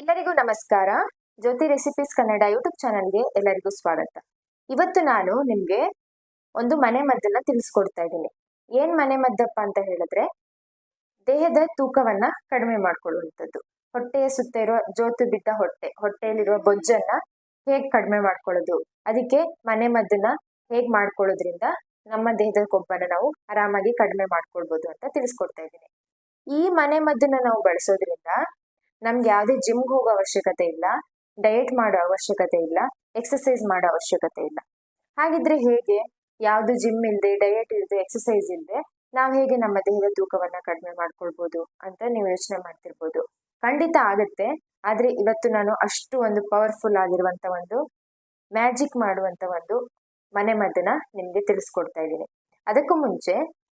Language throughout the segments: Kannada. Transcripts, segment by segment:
ಎಲ್ಲರಿಗೂ ನಮಸ್ಕಾರ. ಜ್ಯೋತಿ ರೆಸಿಪೀಸ್ ಕನ್ನಡ ಯೂಟ್ಯೂಬ್ ಚಾನಲ್ಗೆ ಎಲ್ಲರಿಗೂ ಸ್ವಾಗತ. ಇವತ್ತು ನಾನು ನಿಮ್ಗೆ ಒಂದು ಮನೆ ಮದ್ದನ್ನ ತಿಳಿಸ್ಕೊಡ್ತಾ ಇದ್ದೀನಿ. ಏನ್ ಮನೆ ಮದ್ದಪ್ಪ ಅಂತ ಹೇಳಿದ್ರೆ, ದೇಹದ ತೂಕವನ್ನ ಕಡಿಮೆ ಮಾಡ್ಕೊಳ್ಳುವಂಥದ್ದು. ಹೊಟ್ಟೆಯ ಸುತ್ತ ಇರುವ ಜೋತು ಬಿದ್ದ ಹೊಟ್ಟೆ, ಹೊಟ್ಟೆಯಲ್ಲಿರುವ ಬೊಜ್ಜನ್ನ ಹೇಗ್ ಕಡಿಮೆ ಮಾಡ್ಕೊಳ್ಳೋದು? ಅದಕ್ಕೆ ಮನೆ ಮದ್ದನ್ನ ಹೇಗ್ ಮಾಡ್ಕೊಳ್ಳೋದ್ರಿಂದ ನಮ್ಮ ದೇಹದ ಕೊಬ್ಬನ್ನ ನಾವು ಆರಾಮಾಗಿ ಕಡಿಮೆ ಮಾಡ್ಕೊಳ್ಬೋದು ಅಂತ ತಿಳಿಸ್ಕೊಡ್ತಾ ಇದ್ದೀನಿ. ಈ ಮನೆ ಮದ್ದನ್ನ ನಾವು ಬಳಸೋದ್ರಿಂದ ನಮ್ಗೆ ಯಾವುದೇ ಜಿಮ್ಗೆ ಹೋಗೋ ಅವಶ್ಯಕತೆ ಇಲ್ಲ ಡಯಟ್ ಮಾಡೋ ಅವಶ್ಯಕತೆ ಇಲ್ಲ ಎಕ್ಸಸೈಸ್ ಮಾಡೋ ಅವಶ್ಯಕತೆ ಇಲ್ಲ. ಹಾಗಿದ್ರೆ ಹೇಗೆ? ಯಾವುದು ಜಿಮ್ ಇಲ್ಲದೆ ಡಯಟ್ ಇಲ್ಲದೆ ಎಕ್ಸಸೈಸ್ ಇಲ್ಲದೆ ನಾವು ಹೇಗೆ ನಮ್ಮ ದೇಹದ ತೂಕವನ್ನ ಕಡಿಮೆ ಮಾಡ್ಕೊಳ್ಬೋದು ಅಂತ ನೀವು ಯೋಚನೆ ಮಾಡ್ತಿರ್ಬೋದು. ಖಂಡಿತ ಆಗುತ್ತೆ, ಆದ್ರೆ ಇವತ್ತು ನಾನು ಅಷ್ಟು ಒಂದು ಪವರ್ಫುಲ್ ಆಗಿರುವಂತ ಒಂದು ಮ್ಯಾಜಿಕ್ ಮಾಡುವಂತ ಒಂದು ಮನೆ ಮದ್ದನ್ನ ನಿಮ್ಗೆ ತಿಳಿಸ್ಕೊಡ್ತಾ ಇದ್ದೀನಿ. ಅದಕ್ಕೂ ಮುಂಚೆ,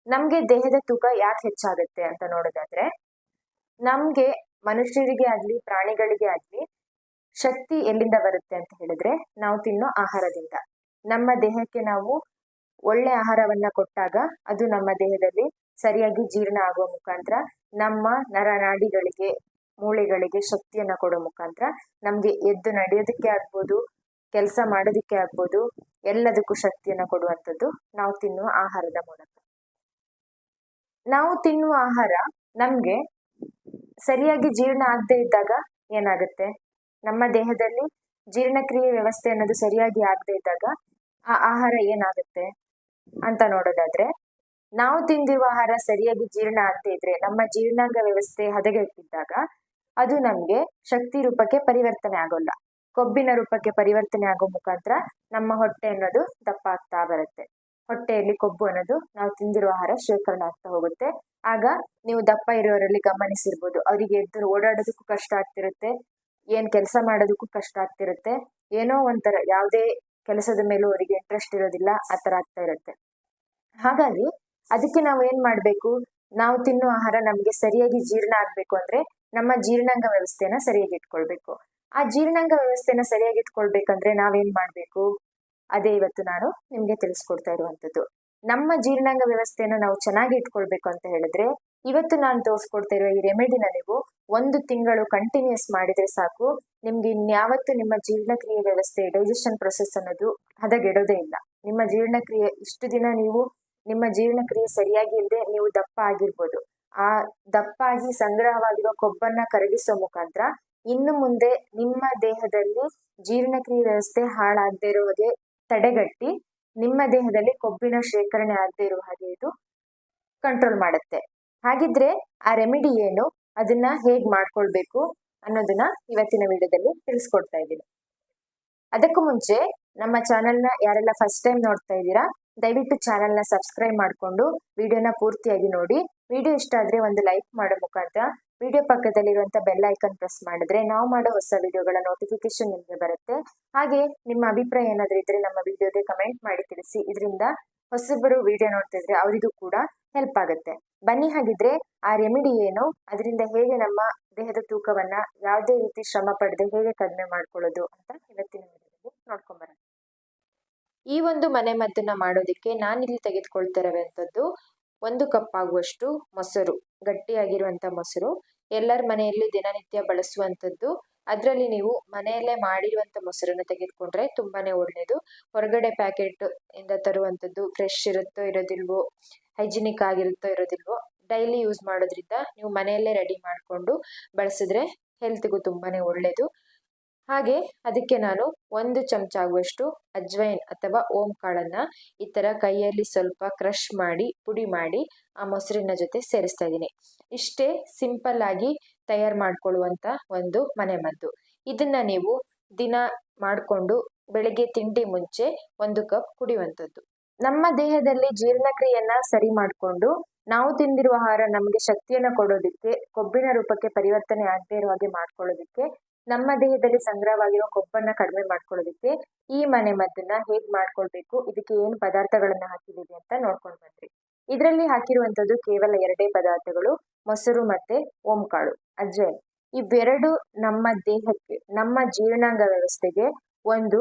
ನಮ್ಗೆ ದೇಹದ ತೂಕ ಯಾಕೆ ಹೆಚ್ಚಾಗುತ್ತೆ ಅಂತ ನೋಡೋದಾದ್ರೆ, ನಮ್ಗೆ ಮನುಷ್ಯರಿಗೆ ಆಗ್ಲಿ, ಪ್ರಾಣಿಗಳಿಗೆ ಆಗ್ಲಿ ಶಕ್ತಿ ಎಲ್ಲಿಂದ ಬರುತ್ತೆ ಅಂತ ಹೇಳಿದ್ರೆ ನಾವು ತಿನ್ನೋ ಆಹಾರದಿಂದ. ನಮ್ಮ ದೇಹಕ್ಕೆ ನಾವು ಒಳ್ಳೆ ಆಹಾರವನ್ನ ಕೊಟ್ಟಾಗ ಅದು ನಮ್ಮ ದೇಹದಲ್ಲಿ ಸರಿಯಾಗಿ ಜೀರ್ಣ ಆಗುವ ಮುಖಾಂತರ ನಮ್ಮ ನರನಾಡಿಗಳಿಗೆ ಮೂಳೆಗಳಿಗೆ ಶಕ್ತಿಯನ್ನ ಕೊಡೋ ಮುಖಾಂತರ ನಮ್ಗೆ ಎದ್ದು ನಡೆಯೋದಕ್ಕೆ ಆಗ್ಬೋದು, ಕೆಲಸ ಮಾಡೋದಕ್ಕೆ ಆಗ್ಬೋದು, ಎಲ್ಲದಕ್ಕೂ ಶಕ್ತಿಯನ್ನ ಕೊಡುವಂಥದ್ದು ನಾವು ತಿನ್ನುವ ಆಹಾರದ ಮೂಲಕ. ನಾವು ತಿನ್ನುವ ಆಹಾರ ನಮ್ಗೆ ಸರಿಯಾಗಿ ಜೀರ್ಣ ಆಗದೆ ಇದ್ದಾಗ ಏನಾಗುತ್ತೆ? ನಮ್ಮ ದೇಹದಲ್ಲಿ ಜೀರ್ಣಕ್ರಿಯೆ ವ್ಯವಸ್ಥೆ ಅನ್ನೋದು ಸರಿಯಾಗಿ ಆಗದೆ ಇದ್ದಾಗ ಆ ಆಹಾರ ಏನಾಗುತ್ತೆ ಅಂತ ನೋಡೋದಾದ್ರೆ, ನಾವು ತಿಂದಿರುವ ಆಹಾರ ಸರಿಯಾಗಿ ಜೀರ್ಣ ಆಗದೆ ಇದ್ರೆ, ನಮ್ಮ ಜೀರ್ಣಾಂಗ ವ್ಯವಸ್ಥೆ ಹದಗೆಟ್ಟಿದ್ದಾಗ ಅದು ನಮ್ಗೆ ಶಕ್ತಿ ರೂಪಕ್ಕೆ ಪರಿವರ್ತನೆ ಆಗೋಲ್ಲ. ಕೊಬ್ಬಿನ ರೂಪಕ್ಕೆ ಪರಿವರ್ತನೆ ಆಗೋ ಮುಖಾಂತರ ನಮ್ಮ ಹೊಟ್ಟೆ ಅನ್ನೋದು ದಪ್ಪ ಆಗ್ತಾ ಬರುತ್ತೆ. ಹೊಟ್ಟೆಯಲ್ಲಿ ಕೊಬ್ಬು ಅನ್ನೋದು ನಾವು ತಿಂದಿರುವ ಆಹಾರ ಶೇಖರಣೆ ಆಗ್ತಾ ಹೋಗುತ್ತೆ. ಆಗ ನೀವು ದಪ್ಪ ಇರೋರಲ್ಲಿ ಗಮನಿಸಿರ್ಬೋದು. ಅವರಿಗೆ ಎದ್ದು ಓಡಾಡೋದಕ್ಕೂ ಕಷ್ಟ ಆಗ್ತಿರುತ್ತೆ. ಏನ್ ಕೆಲಸ ಮಾಡೋದಕ್ಕೂ ಕಷ್ಟ ಆಗ್ತಿರುತ್ತೆ. ಏನೋ ಒಂಥರ ಯಾವುದೇ ಕೆಲಸದ ಮೇಲೂ ಅವರಿಗೆ ಇಂಟ್ರೆಸ್ಟ್ ಇರೋದಿಲ್ಲ, ಆ ತರ ಆಗ್ತಾ ಇರುತ್ತೆ. ಹಾಗಾಗಿ ಅದಕ್ಕೆ ನಾವು ಏನ್ ಮಾಡ್ಬೇಕು? ನಾವು ತಿನ್ನೋ ಆಹಾರ ನಮ್ಗೆ ಸರಿಯಾಗಿ ಜೀರ್ಣ ಆಗ್ಬೇಕು ಅಂದ್ರೆ ನಮ್ಮ ಜೀರ್ಣಾಂಗ ವ್ಯವಸ್ಥೆನ ಸರಿಯಾಗಿ ಇಟ್ಕೊಳ್ಬೇಕು. ಆ ಜೀರ್ಣಾಂಗ ವ್ಯವಸ್ಥೆನ ಸರಿಯಾಗಿ ಇಟ್ಕೊಳ್ಬೇಕಂದ್ರೆ ನಾವೇನ್ ಮಾಡ್ಬೇಕು? ಅದೇ ಇವತ್ತು ನಾನು ನಿಮ್ಗೆ ತಿಳಿಸ್ಕೊಡ್ತಾ ಇರುವಂತದ್ದು ನಮ್ಮ ಜೀರ್ಣಾಂಗ ವ್ಯವಸ್ಥೆಯನ್ನು ನಾವು ಚೆನ್ನಾಗಿ ಇಟ್ಕೊಳ್ಬೇಕು ಅಂತ ಹೇಳಿದ್ರೆ, ಇವತ್ತು ನಾನು ತೋರಿಸ್ಕೊಡ್ತಾ ಇರುವ ಈ ರೆಮಿಡಿನ ನೀವು ಒಂದು ತಿಂಗಳು ಕಂಟಿನ್ಯೂಸ್ ಮಾಡಿದ್ರೆ ಸಾಕು. ನಿಮ್ಗೆ ಇನ್ಯಾವತ್ತು ನಿಮ್ಮ ಜೀರ್ಣಕ್ರಿಯೆ ವ್ಯವಸ್ಥೆ ಡೈಜೆಷನ್ ಪ್ರೊಸೆಸ್ ಅನ್ನೋದು ಹದಗೆಡೋದೇ ಇಲ್ಲ. ನಿಮ್ಮ ಜೀರ್ಣಕ್ರಿಯೆ, ಇಷ್ಟು ದಿನ ನೀವು ನಿಮ್ಮ ಜೀರ್ಣಕ್ರಿಯೆ ಸರಿಯಾಗಿ ಇಲ್ಲದೆ ನೀವು ದಪ್ಪ ಆಗಿರ್ಬೋದು. ಆ ದಪ್ಪಾಗಿ ಸಂಗ್ರಹವಾಗಿರೋ ಕೊಬ್ಬನ್ನ ಕರಗಿಸೋ ಮುಖಾಂತರ ಇನ್ನು ಮುಂದೆ ನಿಮ್ಮ ದೇಹದಲ್ಲಿ ಜೀರ್ಣಕ್ರಿಯೆ ವ್ಯವಸ್ಥೆ ಹಾಳಾಗದೇ ಇರೋ ತಡೆಗಟ್ಟಿ ನಿಮ್ಮ ದೇಹದಲ್ಲಿ ಕೊಬ್ಬಿನ ಶೇಖರಣೆ ಆಗದೆ ಇರುವ ಹಾಗೆ ಇದು ಕಂಟ್ರೋಲ್ ಮಾಡುತ್ತೆ. ಹಾಗಿದ್ರೆ ಆ ರೆಮಿಡಿ ಏನು? ಅದನ್ನ ಹೇಗ್ ಮಾಡ್ಕೊಳ್ಬೇಕು ಅನ್ನೋದನ್ನ ಇವತ್ತಿನ ವಿಡಿಯೋದಲ್ಲಿ ತಿಳಿಸ್ಕೊಡ್ತಾ ಇದ್ದೀನಿ. ಅದಕ್ಕೂ ಮುಂಚೆ ನಮ್ಮ ಚಾನೆಲ್ನ ಯಾರೆಲ್ಲ ಫಸ್ಟ್ ಟೈಮ್ ನೋಡ್ತಾ ಇದ್ದೀರಾ, ದಯವಿಟ್ಟು ಚಾನೆಲ್ನ ಸಬ್ಸ್ಕ್ರೈಬ್ ಮಾಡಿಕೊಂಡು ವಿಡಿಯೋನ ಪೂರ್ತಿಯಾಗಿ ನೋಡಿ. ವಿಡಿಯೋ ಇಷ್ಟ ಆದ್ರೆ ಒಂದು ಲೈಕ್ ಮಾಡೋ ಮುಖಾಂತರ ವಿಡಿಯೋ ಪಕ್ಕದಲ್ಲಿರುವಂತ ಬೆಲ್ ಐಕನ್ ಪ್ರೆಸ್ ಮಾಡಿದ್ರೆ ನಾವು ಮಾಡೋ ಹೊಸ ವಿಡಿಯೋಗಳ ನೋಟಿಫಿಕೇಶನ್ ನಿಮಗೆ ಬರುತ್ತೆ. ಹಾಗೆ ನಿಮ್ಮ ಅಭಿಪ್ರಾಯ ಏನಾದ್ರೂ ಇದ್ರೆ ನಮ್ಮ ವಿಡಿಯೋಗೆ ಕಮೆಂಟ್ ಮಾಡಿ ತಿಳಿಸಿ. ಇದರಿಂದ ಹೊಸಬರು ವಿಡಿಯೋ ನೋಡ್ತಾ ಇದ್ರೆ ಅವರಿಗೂ ಕೂಡ ಹೆಲ್ಪ್ ಆಗುತ್ತೆ. ಬನ್ನಿ ಹಾಗಿದ್ರೆ ಆ ರೆಮಿಡಿ ಏನು? ಅದರಿಂದ ಹೇಗೆ ನಮ್ಮ ದೇಹದ ತೂಕವನ್ನ ಯಾವುದೇ ರೀತಿ ಶ್ರಮ ಪಡೆದು ಹೇಗೆ ಕಡಿಮೆ ಮಾಡ್ಕೊಳ್ಳೋದು ಅಂತ ಇವತ್ತಿನ ವಿಡಿಯೋದಲ್ಲಿ ನೋಡ್ಕೊಂಬರೋಣ ಈ ಒಂದು ಮನೆ ಮದ್ದನ್ನ ಮಾಡೋದಕ್ಕೆ ನಾನಿಲ್ಲಿ ತೆಗೆದುಕೊಳ್ತಿರುವಂಥದ್ದು ಒಂದು ಕಪ್ ಆಗುವಷ್ಟು ಮೊಸರು. ಗಟ್ಟಿಯಾಗಿರುವಂತ ಮೊಸರು. ಎಲ್ಲರ ಮನೆಯಲ್ಲಿ ದಿನನಿತ್ಯ ಬಳಸುವಂಥದ್ದು. ಅದರಲ್ಲಿ ನೀವು ಮನೆಯಲ್ಲೇ ಮಾಡಿರುವಂತ ಮೊಸರನ್ನು ತೆಗೆದುಕೊಂಡ್ರೆ ತುಂಬಾನೇ ಒಳ್ಳೆಯದು. ಹೊರಗಡೆ ಪ್ಯಾಕೆಟ್ ಇಂದ ತರುವಂಥದ್ದು ಫ್ರೆಶ್ ಇರುತ್ತೋ ಇರೋದಿಲ್ವೋ ಹೈಜಿನಿಕ್ ಆಗಿರುತ್ತೋ ಇರೋದಿಲ್ವೋ ಡೈಲಿ ಯೂಸ್ ಮಾಡೋದ್ರಿಂದ ನೀವು ಮನೆಯಲ್ಲೇ ರೆಡಿ ಮಾಡಿಕೊಂಡು ಬಳಸಿದ್ರೆ ಹೆಲ್ತ್ಗೂ ತುಂಬಾನೇ ಒಳ್ಳೆಯದು. ಹಾಗೆ ಅದಕ್ಕೆ ನಾನು ಒಂದು ಚಮಚ ಆಗುವಷ್ಟು ಅಜ್ವೈನ್ ಅಥವಾ ಓಂ ಕಾಳನ್ನ ಈ ತರ ಕೈಯಲ್ಲಿ ಸ್ವಲ್ಪ ಕ್ರಷ್ ಮಾಡಿ, ಪುಡಿ ಮಾಡಿ ಆ ಮೊಸರಿನ ಜೊತೆ ಸೇರಿಸ್ತಾ ಇದ್ದೀನಿ. ಇಷ್ಟೇ ಸಿಂಪಲ್ ಆಗಿ ತಯಾರು ಮಾಡ್ಕೊಳ್ಳುವಂತ ಒಂದು ಮನೆ ಮದ್ದು. ಇದನ್ನ ನೀವು ದಿನ ಮಾಡಿಕೊಂಡು ಬೆಳಗ್ಗೆ ತಿಂಡಿ ಮುಂಚೆ ಒಂದು ಕಪ್ ಕುಡಿಯುವಂಥದ್ದು. ನಮ್ಮ ದೇಹದಲ್ಲಿ ಜೀರ್ಣಕ್ರಿಯೆಯನ್ನ ಸರಿ ಮಾಡಿಕೊಂಡು ನಾವು ತಿಂದಿರುವ ಆಹಾರ ನಮಗೆ ಶಕ್ತಿಯನ್ನು ಕೊಡೋದಕ್ಕೆ, ಕೊಬ್ಬಿನ ರೂಪಕ್ಕೆ ಪರಿವರ್ತನೆ ಆಗದೇ ಇರೋ ಹಾಗೆ ಮಾಡ್ಕೊಳ್ಳೋದಕ್ಕೆ ನಮ್ಮ ದೇಹದಲ್ಲಿ ಸಂಗ್ರಹವಾಗಿರೋ ಕೊಬ್ಬನ್ನ ಕಡಿಮೆ ಮಾಡ್ಕೊಳ್ಳೋದಕ್ಕೆ ಈ ಮನೆ ಮದ್ದನ್ನ ಹೇಗ್ ಮಾಡ್ಕೊಳ್ಬೇಕು, ಇದಕ್ಕೆ ಏನು ಪದಾರ್ಥಗಳನ್ನ ಹಾಕಿದೀವಿ ಅಂತ ನೋಡ್ಕೊಂಡು ಬಂದ್ರಿ. ಇದರಲ್ಲಿ ಹಾಕಿರುವಂತದ್ದು ಕೇವಲ ಎರಡೇ ಪದಾರ್ಥಗಳು, ಮೊಸರು ಮತ್ತೆ ಓಂಕಾಳು ಅಜ್ಜಯನ್ ಇವೆರಡು ನಮ್ಮ ದೇಹಕ್ಕೆ, ನಮ್ಮ ಜೀರ್ಣಾಂಗ ವ್ಯವಸ್ಥೆಗೆ ಒಂದು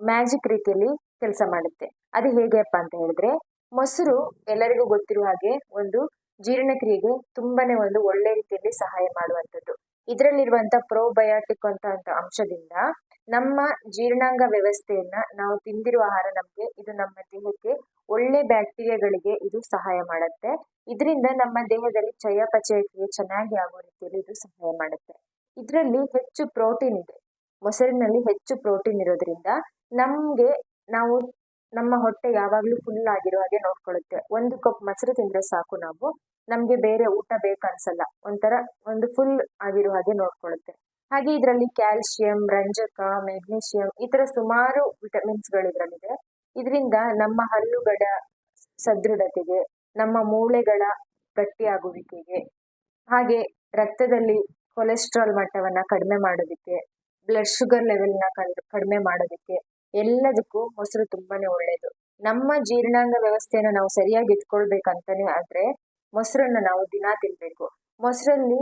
ಮ್ಯಾಜಿಕ್ ರೀತಿಯಲ್ಲಿ ಕೆಲಸ ಮಾಡುತ್ತೆ. ಅದು ಹೇಗೆಪ್ಪ ಅಂತ ಹೇಳಿದ್ರೆ, ಮೊಸರು ಎಲ್ಲರಿಗೂ ಗೊತ್ತಿರುವ ಹಾಗೆ ಒಂದು ಜೀರ್ಣಕ್ರಿಯೆಗೆ ತುಂಬಾನೇ ಒಂದು ಒಳ್ಳೆ ರೀತಿಯಲ್ಲಿ ಸಹಾಯ ಮಾಡುವಂಥದ್ದು. ಇದರಲ್ಲಿರುವಂತ ಪ್ರೋಬಯೋಟಿಕ್ ಅಂತ ಅಂತ ಅಂಶದಿಂದ ನಮ್ಮ ಜೀರ್ಣಾಂಗ ವ್ಯವಸ್ಥೆಯನ್ನ ನಾವು ತಿಂದಿರುವ ಆಹಾರ ನಮಗೆ ಇದು ನಮ್ಮ ದೇಹಕ್ಕೆ ಒಳ್ಳೆ ಬ್ಯಾಕ್ಟೀರಿಯಾಗಳಿಗೆ ಇದು ಸಹಾಯ ಮಾಡುತ್ತೆ. ಇದರಿಂದ ನಮ್ಮ ದೇಹದಲ್ಲಿ ಚಯಾಪಚಯ ಕ್ರಿಯೆ ಚೆನ್ನಾಗಿ ಆಗುವ ರೀತಿಯಲ್ಲಿ ಇದು ಸಹಾಯ ಮಾಡುತ್ತೆ. ಇದರಲ್ಲಿ ಹೆಚ್ಚು ಪ್ರೋಟೀನ್ ಇದೆ. ಮೊಸರಿನಲ್ಲಿ ಹೆಚ್ಚು ಪ್ರೋಟೀನ್ ಇರೋದ್ರಿಂದ ನಮ್ಗೆ ನಾವು ನಮ್ಮ ಹೊಟ್ಟೆ ಯಾವಾಗ್ಲೂ ಫುಲ್ ಆಗಿರೋ ಹಾಗೆ ನೋಡ್ಕೊಳ್ಳುತ್ತೆ. ಒಂದು ಕಪ್ ಮೊಸರು ತಿಂದ್ರೆ ಸಾಕು ನಾವು. ನಮ್ಗೆ ಬೇರೆ ಊಟ ಬೇಕನ್ಸಲ್ಲ. ಒಂಥರ ಒಂದು ಫುಲ್ ಆಗಿರೋ ಹಾಗೆ ನೋಡ್ಕೊಳ್ಳುತ್ತೆ. ಹಾಗೆ ಇದರಲ್ಲಿ ಕ್ಯಾಲ್ಸಿಯಂ ರಂಜಕ ಮೆಗ್ನೀಷಿಯಂ ಈ ತರ ಸುಮಾರು ವಿಟಮಿನ್ಸ್ಗಳು ಇದರಲ್ಲಿದೆ ಇದರಿಂದ ನಮ್ಮ ಹಲ್ಲುಗಳ ಸದೃಢತೆಗೆ, ನಮ್ಮ ಮೂಳೆಗಳ ಗಟ್ಟಿಯಾಗುವಿಕೆಗೆ, ಹಾಗೆ ರಕ್ತದಲ್ಲಿ ಕೊಲೆಸ್ಟ್ರಾಲ್ ಮಟ್ಟವನ್ನ ಕಡಿಮೆ ಮಾಡೋದಕ್ಕೆ ಬ್ಲಡ್ ಶುಗರ್ ಲೆವೆಲ್ನ ಕಡಿಮೆ ಮಾಡೋದಕ್ಕೆ ಎಲ್ಲದಕ್ಕೂ ಮೊಸರು ತುಂಬಾನೇ ಒಳ್ಳೇದು. ನಮ್ಮ ಜೀರ್ಣಾಂಗ ವ್ಯವಸ್ಥೆಯನ್ನು ನಾವು ಸರಿಯಾಗಿ ಇಟ್ಕೊಳ್ಬೇಕಂತಾನೆ ಆದ್ರೆ ಮೊಸರನ್ನ ನಾವು ದಿನಾ ತಿನ್ಬೇಕು. ಮೊಸರಲ್ಲಿ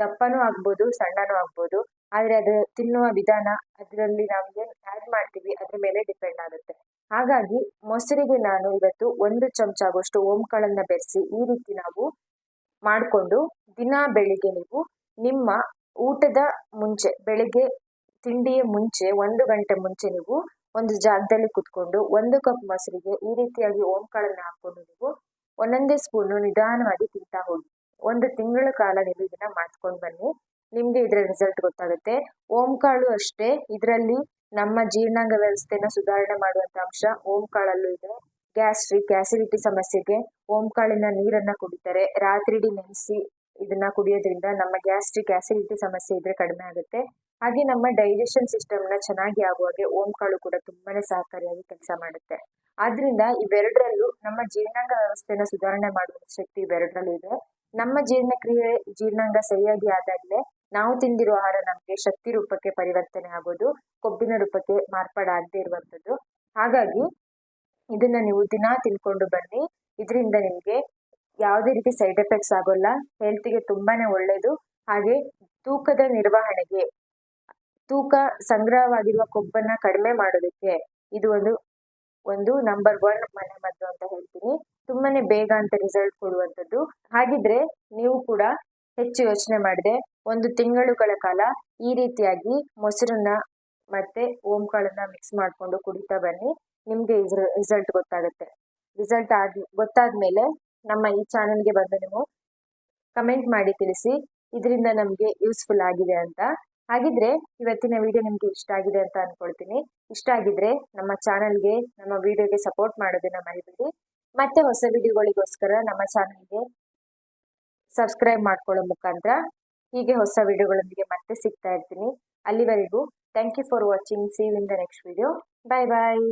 ದಪ್ಪನೂ ಆಗ್ಬೋದು, ಸಣ್ಣನೂ ಆಗ್ಬೋದು, ಆದರೆ ಅದು ತಿನ್ನುವ ವಿಧಾನ ಅದರಲ್ಲಿ ನಾವು ಏನು ಆಡ್ ಮಾಡ್ತೀವಿ, ಅದ್ರ ಮೇಲೆ ಡಿಪೆಂಡ್ ಆಗುತ್ತೆ. ಹಾಗಾಗಿ ಮೊಸರಿಗೆ ನಾನು ಇವತ್ತು ಒಂದು ಚಮಚ ಆಗುವಷ್ಟು ಓಂಕಾಳನ್ನ ಬೆರೆಸಿ ಈ ರೀತಿ ನಾವು ಮಾಡಿಕೊಂಡು ದಿನಾ ಬೆಳಿಗ್ಗೆ ನೀವು ನಿಮ್ಮ ಊಟದ ಮುಂಚೆ, ಬೆಳಿಗ್ಗೆ ತಿಂಡಿಯ ಮುಂಚೆ, ಒಂದು ಗಂಟೆ ಮುಂಚೆ ನೀವು ಒಂದು ಜಾಗದಲ್ಲಿ ಕುತ್ಕೊಂಡು ಒಂದು ಕಪ್ ಮೊಸರಿಗೆ ಈ ರೀತಿಯಾಗಿ ಓಂಕಾಳನ್ನ ಹಾಕೊಂಡು ನೀವು ಒಂದೊಂದೇ ಸ್ಪೂನು ನಿಧಾನವಾಗಿ ತಿಂತಾ ಹೋಗಿ. ಒಂದು ತಿಂಗಳ ಕಾಲ ನೀವು ಇದನ್ನ ಮಾಡ್ಕೊಂಡು ಬನ್ನಿ. ನಿಮ್ಗೆ ಇದರ ರಿಸಲ್ಟ್ ಗೊತ್ತಾಗುತ್ತೆ. ಓಂಕಾಳು ಅಷ್ಟೇ. ಇದರಲ್ಲಿ ನಮ್ಮ ಜೀರ್ಣಾಂಗ ವ್ಯವಸ್ಥೆನ ಸುಧಾರಣೆ ಮಾಡುವಂತ ಅಂಶ ಓಂಕಾಳಲ್ಲೂ ಇದೆ. ಗ್ಯಾಸ್ಟ್ರಿಕ್ ಆಸಿಡಿಟಿ ಸಮಸ್ಯೆಗೆ ಓಂಕಾಳಿನ ನೀರನ್ನ ಕುಡಿತಾರೆ. ರಾತ್ರಿ ನೆನೆಸಿ ಇದನ್ನ ಕುಡಿಯೋದ್ರಿಂದ ನಮ್ಮ ಗ್ಯಾಸ್ಟ್ರಿಕ್ ಆಸಿಡಿಟಿ ಸಮಸ್ಯೆ ಇದ್ರೆ ಕಡಿಮೆ ಆಗುತ್ತೆ. ಹಾಗೆ ನಮ್ಮ ಡೈಜೆಷನ್ ಸಿಸ್ಟಮ್ನ ಚೆನ್ನಾಗಿ ಆಗುವಾಗೆ ಓಂಕಾಳು ಕೂಡ ತುಂಬಾನೇ ಸಹಕಾರಿಯಾಗಿ ಕೆಲಸ ಮಾಡುತ್ತೆ. ಆದ್ರಿಂದ ಇವೆರಡರಲ್ಲೂ ನಮ್ಮ ಜೀರ್ಣಾಂಗ ವ್ಯವಸ್ಥೆನ ಸುಧಾರಣೆ ಮಾಡುವ ಶಕ್ತಿ ಇವೆರಡರಲ್ಲೂ ಇದೆ. ನಮ್ಮ ಜೀರ್ಣಕ್ರಿಯೆ ಜೀರ್ಣಾಂಗ ಸರಿಯಾಗಿ ಆದಾಗಲೇ ನಾವು ತಿಂದಿರುವ ಆಹಾರ ನಮಗೆ ಶಕ್ತಿ ರೂಪಕ್ಕೆ ಪರಿವರ್ತನೆ ಆಗೋದು, ಕೊಬ್ಬಿನ ರೂಪಕ್ಕೆ ಮಾರ್ಪಾಡಾಗದೇ ಇರುವಂಥದ್ದು. ಹಾಗಾಗಿ ಇದನ್ನ ನೀವು ದಿನಾ ತಿನ್ಕೊಂಡು ಬನ್ನಿ. ಇದರಿಂದ ನಿಮಗೆ ಯಾವುದೇ ರೀತಿ ಸೈಡ್ ಎಫೆಕ್ಟ್ಸ್ ಆಗೋಲ್ಲ. ಹೆಲ್ತ್ಗೆ ತುಂಬಾನೇ ಒಳ್ಳೇದು. ಹಾಗೆ ತೂಕದ ನಿರ್ವಹಣೆಗೆ, ತೂಕ ಸಂಗ್ರಹವಾಗಿರುವ ಕೊಬ್ಬನ್ನ ಕಡಿಮೆ ಮಾಡೋದಕ್ಕೆ ಇದು ಒಂದು ಒಂದು ನಂಬರ್ ಒನ್ ಮನೆ ಮದ್ದು ಅಂತ ಹೇಳ್ತೀನಿ. ತುಂಬಾನೇ ಬೇಗ ಅಂತ ರಿಸಲ್ಟ್ ಕೊಡುವಂಥದ್ದು. ಹಾಗಿದ್ರೆ ನೀವು ಕೂಡ ಹೆಚ್ಚು ಯೋಚನೆ ಮಾಡಿದೆ ಒಂದು ತಿಂಗಳುಗಳ ಕಾಲ ಈ ರೀತಿಯಾಗಿ ಮೊಸರನ್ನ ಮತ್ತೆ ಓಂಕಾಳನ್ನ ಮಿಕ್ಸ್ ಮಾಡಿಕೊಂಡು ಕುಡಿತಾ ಬನ್ನಿ. ನಿಮ್ಗೆ ರಿಸಲ್ಟ್ ಗೊತ್ತಾಗುತ್ತೆ. ರಿಸಲ್ಟ್ ಆದ್ ಗೊತ್ತಾದ್ಮೇಲೆ ನಮ್ಮ ಈ ಚಾನೆಲ್ಗೆ ಬಂದು ನೀವು ಕಮೆಂಟ್ ಮಾಡಿ ತಿಳಿಸಿ, ಇದರಿಂದ ನಮಗೆ ಯೂಸ್ಫುಲ್ ಆಗಿದೆ ಅಂತ. ಹಾಗಿದ್ರೆ ಇವತ್ತಿನ ವಿಡಿಯೋ ನಿಮ್ಗೆ ಇಷ್ಟ ಆಗಿದೆ ಅಂತ ಅನ್ಕೊಳ್ತೀನಿ. ಇಷ್ಟ ಆಗಿದ್ರೆ ನಮ್ಮ ಚಾನಲ್ಗೆ ನಮ್ಮ ವಿಡಿಯೋಗೆ ಸಪೋರ್ಟ್ ಮಾಡೋದನ್ನ ಮರಿಬೇಡಿ. ಮತ್ತೆ ಹೊಸ ವಿಡಿಯೋಗಳಿಗೋಸ್ಕರ ನಮ್ಮ ಚಾನಲ್ಗೆ ಸಬ್ಸ್ಕ್ರೈಬ್ ಮಾಡ್ಕೊಳ್ಳೋ ಮುಖಾಂತರ ಹೀಗೆ ಹೊಸ ವಿಡಿಯೋಗಳೊಂದಿಗೆ ಮತ್ತೆ ಸಿಗ್ತಾ ಇರ್ತೀನಿ. ಅಲ್ಲಿವರೆಗೂ thank you for watching see in the next video bye bye